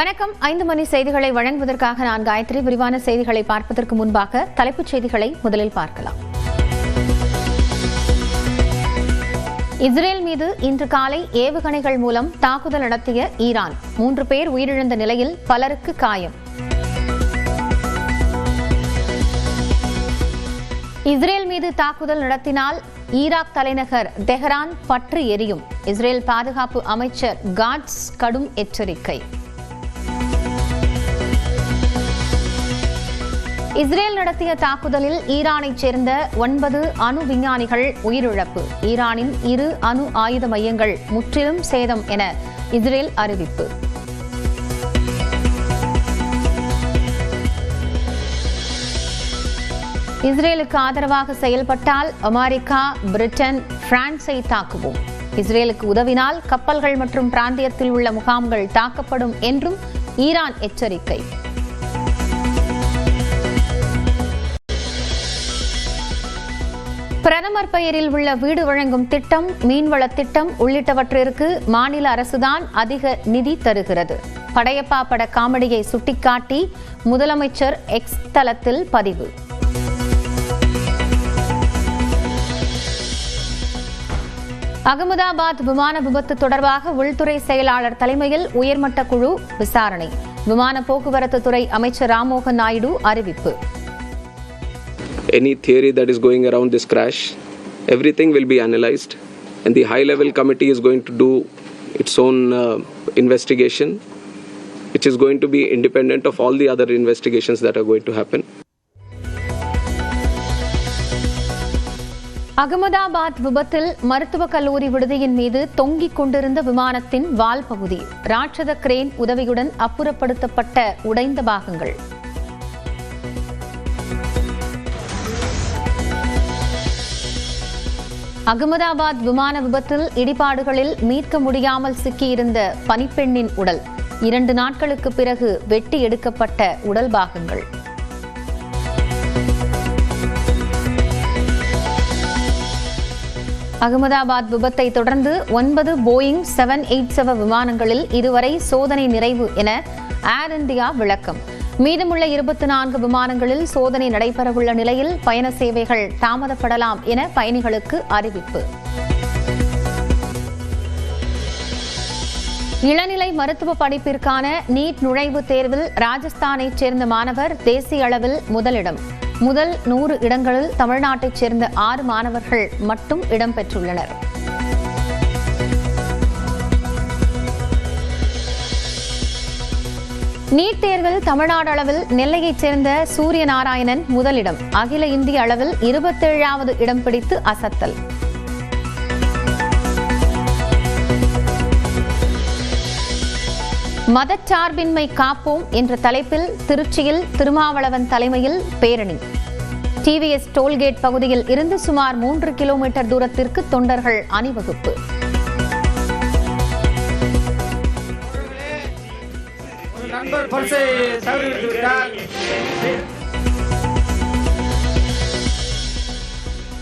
வணக்கம். ஐந்து மணி செய்திகளை வழங்குவதற்காக நான் காயத்ரி. விரிவான செய்திகளை பார்ப்பதற்கு முன்பாக தலைப்புச் செய்திகளை முதலில் பார்க்கலாம். இஸ்ரேல் மீது இன்று காலை ஏவுகணைகள் மூலம் தாக்குதல் நடத்திய ஈரான். மூன்று பேர் உயிரிழந்த நிலையில் பலருக்கு காயம். இஸ்ரேல் மீது தாக்குதல் நடத்தினால் ஈராக் தலைநகர் தெஹ்ரான் பற்று எரியும். இஸ்ரேல் பாதுகாப்பு அமைச்சர் காட்ஸ் கடும் எச்சரிக்கை. இஸ்ரேல் நடத்திய தாக்குதலில் ஈரானைச் சேர்ந்த ஒன்பது அணு விஞ்ஞானிகள் உயிரிழப்பு. ஈரானின் இரு அணு ஆயுத மையங்கள் முற்றிலும் சேதம் என இஸ்ரேல் அறிவிப்பு. இஸ்ரேலுக்கு ஆதரவாக செயல்பட்டால் அமெரிக்கா பிரிட்டன் பிரான்ஸை தாக்குவோம். இஸ்ரேலுக்கு உதவினால் கப்பல்கள் மற்றும் பிராந்தியத்தில் உள்ள முகாம்கள் தாக்கப்படும் என்றும் ஈரான் எச்சரிக்கை. பிரதமர் பெயரில் உள்ள வீடு வழங்கும் திட்டம் மீன்வள திட்டம் உள்ளிட்டவற்றிற்கு மாநில அரசுதான் அதிக நிதி தருகிறது. படையப்பா பட காமெடியை சுட்டிக்காட்டி முதலமைச்சர் எக்ஸ் தளத்தில் பதிவு. அகமதாபாத் விமான விபத்து தொடர்பாக உள்துறை செயலாளர் தலைமையில் உயர்மட்ட குழு விசாரணை. விமான போக்குவரத்து துறை அமைச்சர் ராம்மோகன் நாயுடு அறிவிப்பு. Any theory that is going around this crash. Everything will be analyzed, and the high level committee is going to do its own uh, investigation, which is going to be independent of all the other investigations that are going to happen. Ahmedabad விபத்தில் மருத்துவக் கல்லூரி விடுதியின் மீது தொங்கிக் கொண்டிருந்த விமானத்தின் வால் பகுதி ராட்சத crane உதவியுடன் அப்புறப்படுத்தப்பட்ட உடைந்த பாகங்கள் அகமதாபாத் விமான விபத்தில் இடிபாடுகளில் மீட்க முடியாமல் சிக்கியிருந்த பனிப்பெண்ணின் உடல். இரண்டு நாட்களுக்கு பிறகு வெட்டி எடுக்கப்பட்ட உடல் பாகங்கள். அகமதாபாத் விபத்தை தொடர்ந்து ஒன்பது போயிங் செவன் எயிட் செவன் விமானங்களில் இதுவரை சோதனை நிறைவு என ஏர் இந்தியா விளக்கம். மீதமுள்ள இருபத்தி நான்கு விமானங்களில் சோதனை நடைபெறவுள்ள நிலையில் பயண சேவைகள் தாமதப்படலாம் என பயணிகளுக்கு அறிவிப்பு. இளநிலை மருத்துவ படிப்பிற்கான நீட் நுழைவுத் தேர்வில் ராஜஸ்தானைச் சேர்ந்த மாணவர் தேசிய அளவில் முதலிடம். முதல் நூறு இடங்களில் தமிழ்நாட்டைச் சேர்ந்த ஆறு மாணவர்கள் மட்டும் இடம்பெற்றுள்ளனர். நீட் தேர்வில் தமிழ்நாடு அளவில் நெல்லையைச் சேர்ந்த சூரிய நாராயணன் முதலிடம். அகில இந்திய அளவில் இருபத்தேழாவது இடம் பிடித்து அசத்தல். மதச்சார்பின்மை காப்போம் என்ற தலைப்பில் திருச்சியில் திருமாவளவன் தலைமையில் பேரணி. டிவிஎஸ் டோல்கேட் பகுதியில் இருந்து சுமார் மூன்று கிலோமீட்டர் தூரத்திற்கு தொண்டர்கள் அணிவகுப்பு. நண்பர் பரிசை தவறிவிட்டு விட்டார்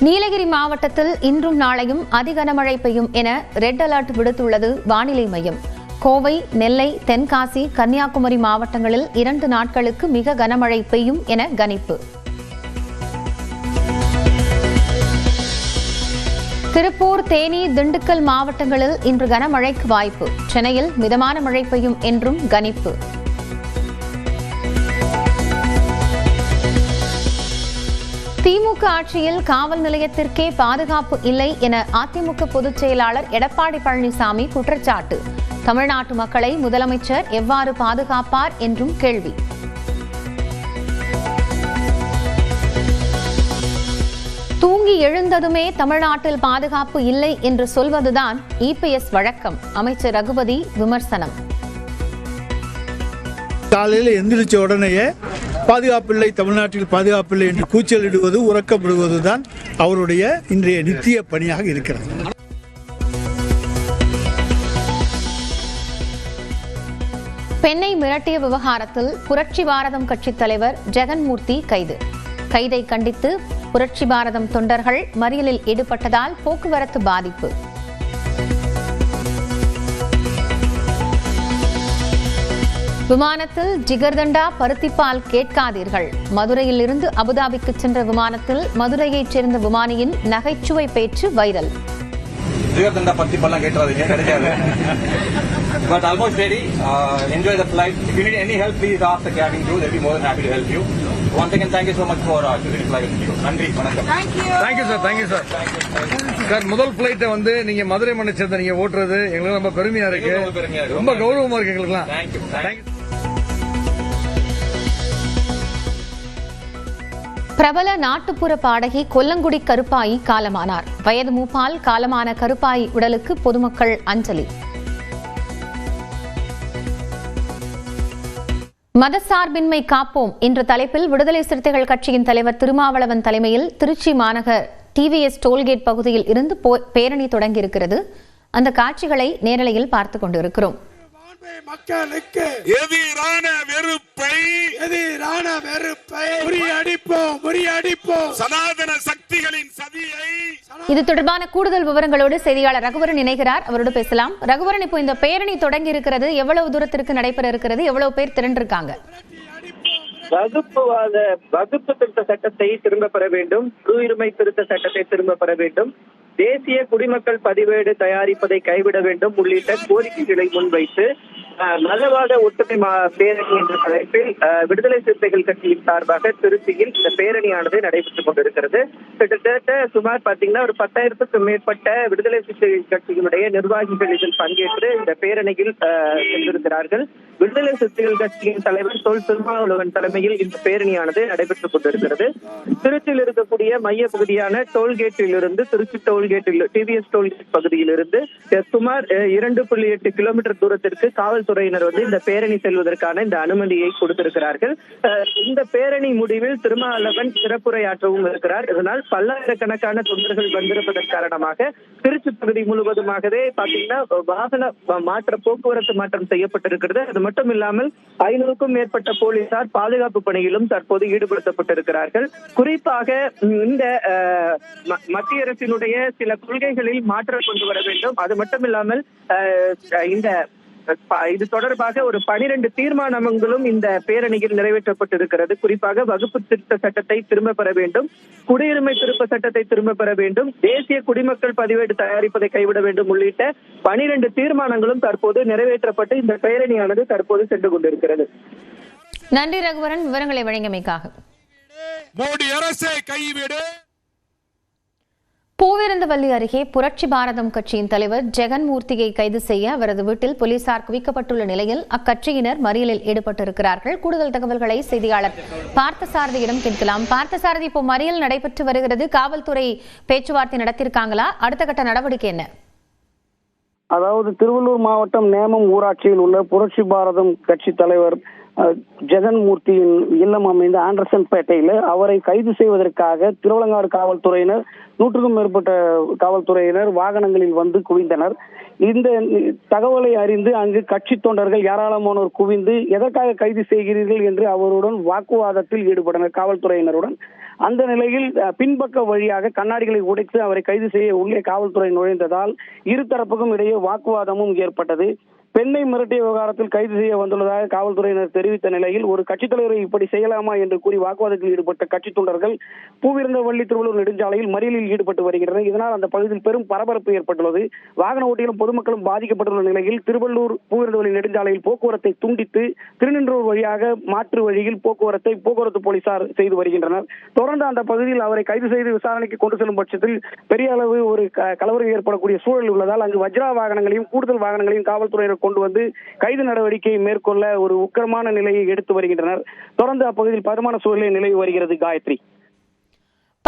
நீலகிரி மாவட்டத்தில் இன்றும் நாளையும் அதி கனமழை பெய்யும் என ரெட் அலர்ட் விடுத்துள்ளது வானிலை மையம். கோவை நெல்லை தென்காசி கன்னியாகுமரி மாவட்டங்களில் இரண்டு நாட்களுக்கு மிக கனமழை பெய்யும் என கணிப்பு. திருப்பூர் தேனி திண்டுக்கல் மாவட்டங்களில் இன்று கனமழைக்கு வாய்ப்பு. சென்னையில் மிதமான மழை பெய்யும் என்றும் கணிப்பு. திமுக ஆட்சியில் காவல் நிலையத்திற்கே பாதுகாப்பு இல்லை என அதிமுக பொதுச் செயலாளர் எடப்பாடி பழனிசாமி குற்றச்சாட்டு. தமிழ்நாட்டு மக்களை முதலமைச்சர் எவ்வாறு பாதுகாப்பார் என்றும் கேள்வி. தூங்கி எழுந்ததுமே தமிழ்நாட்டில் பாதுகாப்பு இல்லை என்று சொல்வதுதான் இபிஎஸ் வழக்கம். அமைச்சர் ரகுபதி விமர்சனம். காலையில் எந்திரிச்ச உடனேயே பாதுகாப்பில்லை தமிழ்நாட்டில் பாதுகாப்பில்லை என்று கூச்சலிடுவது உறக்கப்படுவதுதான் அவருடைய இன்றைய நித்திய பணியாக இருக்கிறது. பெண்ணை மிரட்டிய விவகாரத்தில் புரட்சி பாரதம் கட்சித் தலைவர் ஜெகன்மூர்த்தி கைது. கைதை கண்டித்து புரட்சி பாரதம் தொண்டர்கள் மறியலில் ஈடுபட்டதால் போக்குவரத்து பாதிப்பு. விமானத்தில் ஜிகர்தண்டா பருத்திப்பால் கேட்காதீர்கள். மதுரையில் இருந்து அபுதாபிக்கு சென்ற விமானத்தில் மதுரையைச் சேர்ந்த விமானியின் நகைச்சுவை பேச்சு வைரல். ஜிகர்தண்டா பத்தி பல்லாம் கேட்டுறாதீங்க கிடைக்காது but almost ready enjoy the flight if you need any help please off the cabin crew they'll be more than happy to help you. Once again thank you so much for uh, choosing to fly with you. நன்றி வணக்கம். Thank you sir thank you sir sir முதல் பிளைட்டை வந்து நீங்க மதுரை மண்ணை சேர்ந்த நீங்க ஓட்டுறது எங்களுக்கு ரொம்ப பெருமையா இருக்கு. ரொம்ப பெருமையா இருக்கு. ரொம்ப கௌரவமா இருக்கு எங்களுக்குலாம் தேங்க்யூ பிரபல நாட்டுப்புற பாடகி கொல்லங்குடி கருப்பாயி காலமானார். வயது மூப்பால் காலமான கருப்பாயி உடலுக்கு பொதுமக்கள் அஞ்சலி. மதசார்பின்மை காப்போம் என்ற தலைப்பில் விடுதலை சிறுத்தைகள் கட்சியின் தலைவர் திருமாவளவன் தலைமையில் திருச்சி மாநகர் டிவிஎஸ் டோல்கேட் பகுதியில் இருந்து போ- பேரணி தொடங்கியிருக்கிறது. அந்த காட்சிகளை நேரலையில் பார்த்துக் கொண்டிருக்கிறோம். மக்களுக்கு. எதிரான வெறுப்பை எதிரான வெறுப்பை முறியடிப்போம் முறியடிப்போம். சனாதன சக்திகளின் சதியை இது தொடர்பான கூடுதல் விவரங்களோடு செய்தியாளர் ரகுவரன் இணைகிறார். அவரோடு பேசலாம். ரகுவரன் இப்போ இந்த பேரணி தொடங்கி இருக்கிறது எவ்வளவு தூரத்திற்கு நடைபெற இருக்கிறது எவ்வளவு பேர் திரண்டிருக்காங்க? வகுப்புவாத வகுப்பு திருத்த சட்டத்தை திரும்ப பெற வேண்டும். குடியுரிமை திருத்த சட்டத்தை திரும்ப பெற வேண்டும். தேசிய குடிமக்கள் பதிவேடு தயாரிப்பதை கைவிட வேண்டும் உள்ளிட்ட கோரிக்கைகளை முன்வைத்து நலவாத ஒற்றுமை மா- பேரணி என்ற தலைப்பில் விடுதலை சிறுத்தைகள் கட்சியின் சார்பாக திருச்சியில் இந்த பேரணியானது நடைபெற்றுக் கொண்டிருக்கிறது. கிட்டத்தட்ட சுமார் பாத்தீங்கன்னா ஒரு பத்தாயிரத்துக்கும் மேற்பட்ட விடுதலை சிறுத்தைகள் கட்சியினுடைய நிர்வாகிகள் இதில் பங்கேற்று இந்த பேரணியில் சென்றிருக்கிறார்கள். விடுதலை சிறுத்தைகள் கட்சியின் தலைவர் தொல் திருமாவளவன் தலைமையில் இந்த பேரணியானது நடைபெற்றுக் கொண்டிருக்கிறது. திருச்சியில் இருக்கக்கூடிய மைய பகுதியான டோல்கேட்டில் இருந்து திருச்சி டோல் டோல்கேட்டில் டிவிஎஸ் டோல்கேட் பகுதியில் இருந்து சுமார் இரண்டு புள்ளி எட்டு கிலோமீட்டர் தூரத்திற்கு காவல்துறையினர் வந்து இந்த பேரணி செல்வதற்கான இந்த அனுமதியை கொடுத்திருக்கிறார்கள். இந்த பேரணி முடிவில் திருமாவளவன் சிறப்புரையாற்றவும் இருக்கிறார். இதனால் பல்லாயிரக்கணக்கான தொண்டர்கள் வந்திருப்பதன் காரணமாக திருச்சி பகுதி முழுவதுமாகவே பாத்தீங்கன்னா வாகன மாற்ற போக்குவரத்து மாற்றம் செய்யப்பட்டிருக்கிறது. அது மட்டும் இல்லாமல் ஐநூறுக்கும் மேற்பட்ட போலீசார் பாதுகாப்பு பணியிலும் தற்போது ஈடுபடுத்தப்பட்டிருக்கிறார்கள். குறிப்பாக இந்த ம- மத்திய அரசினுடைய சில கொள்கைகளில் மாற்றம் கொண்டு வர வேண்டும். அது மட்டும் இல்லாமல் இந்த இது தொடர்பாக ஒரு பனிரெண்டு தீர்மானங்களும் இந்த பேரணியில் நிறைவேற்றப்பட்டிருக்கிறது. குறிப்பாக வகுப்பு திருத்த சட்டத்தை திரும்ப பெற வேண்டும். குடியுரிமை திருத்த சட்டத்தை திரும்ப பெற வேண்டும். தேசிய குடிமக்கள் பதிவேடு தயாரிப்பதை கைவிட வேண்டும். உள்ளிட்ட பனிரெண்டு தீர்மானங்களும் தற்போது நிறைவேற்றப்பட்டு இந்த பேரணியானது தற்போது சென்று கொண்டிருக்கிறது. நன்றி ரகுவரன். விவரங்களை வழங்கியமைக்காக. மோடி அரசை கைவிடு. பூவிருந்தவல்லி அருகே புரட்சி பாரதம் கட்சியின் தலைவர் ஜெகன்மூர்த்தியை கைது செய்ய அவரது வீட்டில் போலீசார் குவிக்கப்பட்டுள்ள நிலையில் அக்கட்சியினர் மறியலில் ஈடுபட்டிருக்கிறார்கள். கூடுதல் தகவல்களை செய்தியாளர் பார்த்தசாரதியிடம் கேட்கலாம். பார்த்தசாரதி இப்போ மறியல் நடைபெற்று வருகிறது. காவல்துறை பேச்சுவார்த்தை நடத்தியிருக்காங்களா? அடுத்த கட்ட நடவடிக்கை என்ன? அதாவது திருவள்ளூர் மாவட்டம் நேமம் ஊராட்சியில் உள்ள புரட்சி பாரதம் கட்சி தலைவர் ஜெகன்மூர்த்தியின் இல்லம் அமைந்த ஆண்டர்சன் பேட்டையில் அவரை கைது செய்வதற்காக திருவலங்காடு காவல்துறையினர் நூற்றுக்கும் மேற்பட்ட காவல்துறையினர் வாகனங்களில் வந்து குவிந்தனர். இந்த தகவலை அறிந்து அங்கு கட்சி தொண்டர்கள் ஏராளமானோர் குவிந்து எதற்காக கைது செய்கிறீர்கள்? என்று அவருடன் வாக்குவாதத்தில் ஈடுபட்டனர் காவல்துறையினருடன். அந்த நிலையில் பின்பக்க வழியாக கண்ணாடிகளை உடைத்து அவரை கைது செய்ய உள்ளே காவல்துறை நுழைந்ததால் இருதரப்புக்கும் இடையே வாக்குவாதமும் ஏற்பட்டது. பெண்ணை மிரட்டிய விவகாரத்தில் கைது செய்ய வந்துள்ளதாக காவல்துறையினர் தெரிவித்த நிலையில் ஒரு கட்சித் தலைவரை இப்படி செய்யலாமா என்று கூறி வாக்குவாதத்தில் ஈடுபட்ட கட்சி தொண்டர்கள் பூவிருந்தவள்ளி திருவள்ளூர் நெடுஞ்சாலையில் மறியலில் ஈடுபட்டு வருகின்றனர். இதனால் அந்த பகுதியில் பெரும் பரபரப்பு ஏற்பட்டுள்ளது. வாகன ஓட்டிகளும் பொதுமக்களும் பாதிக்கப்பட்டுள்ள நிலையில் திருவள்ளூர் பூவிருந்தவள்ளி நெடுஞ்சாலையில் போக்குவரத்தை துண்டித்து திருநின்றூர் வழியாக மாற்று வழியில் போக்குவரத்தை போக்குவரத்து போலீசார் செய்து வருகின்றனர். தொடர்ந்து அந்த பகுதியில் அவரை கைது செய்து விசாரணைக்கு கொண்டு செல்லும் பட்சத்தில் பெரிய அளவு ஒரு க- கலவரம் ஏற்படக்கூடிய சூழல் உள்ளதால் அங்கு வஜ்ரா வாகனங்களையும் கூடுதல் வாகனங்களையும் காவல்துறையினர் கொண்டு வந்து கைது நடவடிக்கை மேற்கொள்ள ஒரு உக்கிரமான நிலையை எடுத்து வருகின்றனர். தொடர்ந்து அப்பகுதியில் பதமான சூழ்நிலை நிலவி வருகிறது காயத்ரி.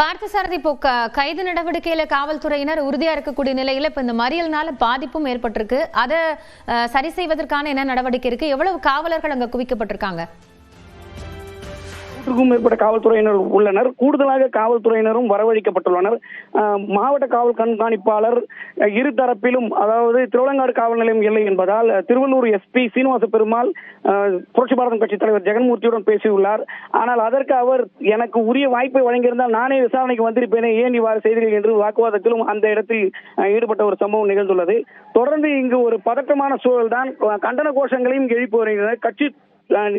பார்த்தசாரதி இப்போ கைது நடவடிக்கையில காவல்துறையினர் உறுதியா இருக்கக்கூடிய நிலையில இப்ப இந்த மறியல்னால பாதிப்பும் ஏற்பட்டிருக்கு. அதை சரி செய்வதற்கான என்ன நடவடிக்கை இருக்கு? எவ்வளவு காவலர்கள் அங்க குவிக்கப்பட்டிருக்காங்க? நூற்றுக்கும் மேற்பட்ட காவல்துறையினர் உள்ளனர். கூடுதலாக காவல்துறையினரும் வரவழைக்கப்பட்டுள்ளனர். மாவட்ட காவல் கண்காணிப்பாளர் இருதரப்பிலும் இரு தரப்பிலும் அதாவது திருவலங்காடு காவல் நிலையம் இல்லை என்பதால் திருவள்ளூர் எஸ்பி சீனிவாச பெருமாள் புரட்சி பாரதம் கட்சி தலைவர் ஜெகன்மூர்த்தியுடன் பேசியுள்ளார். ஆனால் அதற்கு அவர் எனக்கு உரிய வாய்ப்பை வழங்கியிருந்தால் நானே விசாரணைக்கு வந்திருப்பேனே ஏன் இவ்வாறு செய்தீர்கள் என்று வாக்குவாதத்திலும் அந்த இடத்தில் ஈடுபட்ட ஒரு சம்பவம் நிகழ்ந்துள்ளது. தொடர்ந்து இங்கு ஒரு பதட்டமான சூழல் தான் கண்டன கோஷங்களையும் எழுப்பி வருகின்றனர். கட்சி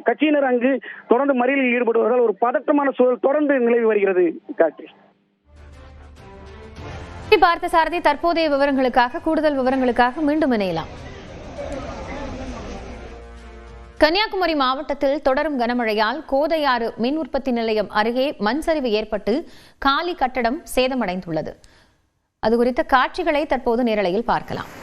கட்சியினர் அங்கு தொடர்ந்து மறியலில் ஈடுபடுவதால் ஒரு பதட்டமான சூழல் தொடர்ந்து நிலவி வருகிறது. கார்த்தி பார்த்த சாரதி தற்போதைய விவரங்களுக்காக கூடுதல் விவரங்களுக்காக மீண்டும் இணையலாம். கன்னியாகுமரி மாவட்டத்தில் தொடரும் கனமழையால் கோதையாறு மின் உற்பத்தி நிலையம் அருகே மண் சரிவு ஏற்பட்டு காலி கட்டடம் சேதமடைந்துள்ளது. அது குறித்த காட்சிகளை தற்போது நேரலையில் பார்க்கலாம்.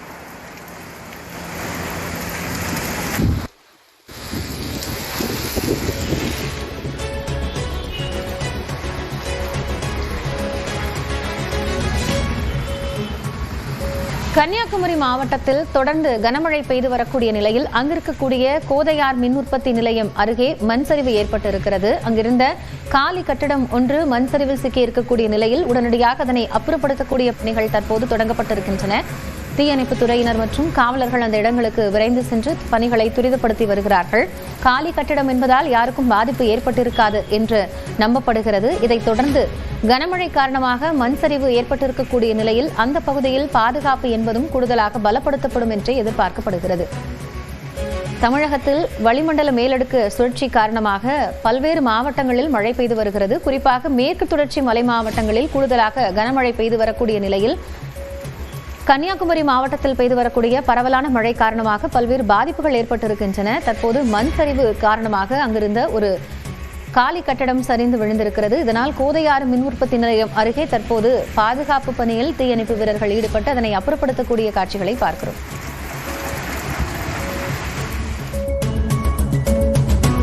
கன்னியாகுமரி மாவட்டத்தில் தொடர்ந்து கனமழை பெய்து வரக்கூடிய நிலையில் அங்கிருக்கக்கூடிய கோதையார் மின் உற்பத்தி நிலையம் அருகே மண் சரிவு ஏற்பட்டிருக்கிறது. அங்கிருந்த காலி கட்டடம் ஒன்று மண் சரிவில் இருக்கக்கூடிய நிலையில் உடனடியாக அதனை அப்புறப்படுத்தக்கூடிய பணிகள் தற்போது தொடங்கப்பட்டிருக்கின்றன. தீயணைப்புத் துறையினர் மற்றும் காவலர்கள் அந்த இடங்களுக்கு விரைந்து சென்று பணிகளை துரிதப்படுத்தி வருகிறார்கள். காலி கட்டிடம் என்பதால் யாருக்கும் பாதிப்பு ஏற்பட்டிருக்காது என்று நம்பப்படுகிறது. இதைத் தொடர்ந்து கனமழை காரணமாக மண் சரிவு ஏற்பட்டிருக்கக்கூடிய நிலையில் அந்த பகுதியில் பாதுகாப்பு என்பதும் கூடுதலாக பலப்படுத்தப்படும் என்றே எதிர்பார்க்கப்படுகிறது. தமிழகத்தில் வளிமண்டல மேலடுக்கு சுழற்சி காரணமாக பல்வேறு மாவட்டங்களில் மழை பெய்து வருகிறது. குறிப்பாக மேற்கு தொடர்ச்சி மலை மாவட்டங்களில் கூடுதலாக கனமழை பெய்து வரக்கூடிய நிலையில் கன்னியாகுமரி மாவட்டத்தில் பெய்து வரக்கூடிய பரவலான மழை காரணமாக பல்வேறு பாதிப்புகள் ஏற்பட்டிருக்கின்றன. தற்போது மண் சரிவு காரணமாக அங்கிருந்த ஒரு காலி கட்டடம் சரிந்து விழுந்திருக்கிறது. இதனால் கோதையாறு மின் உற்பத்தி நிலையம் அருகே தற்போது பாதுகாப்பு பணியில் தீயணைப்பு வீரர்கள் ஈடுபட்டு அதனை அப்புறப்படுத்தக்கூடிய காட்சிகளை பார்க்கிறோம்.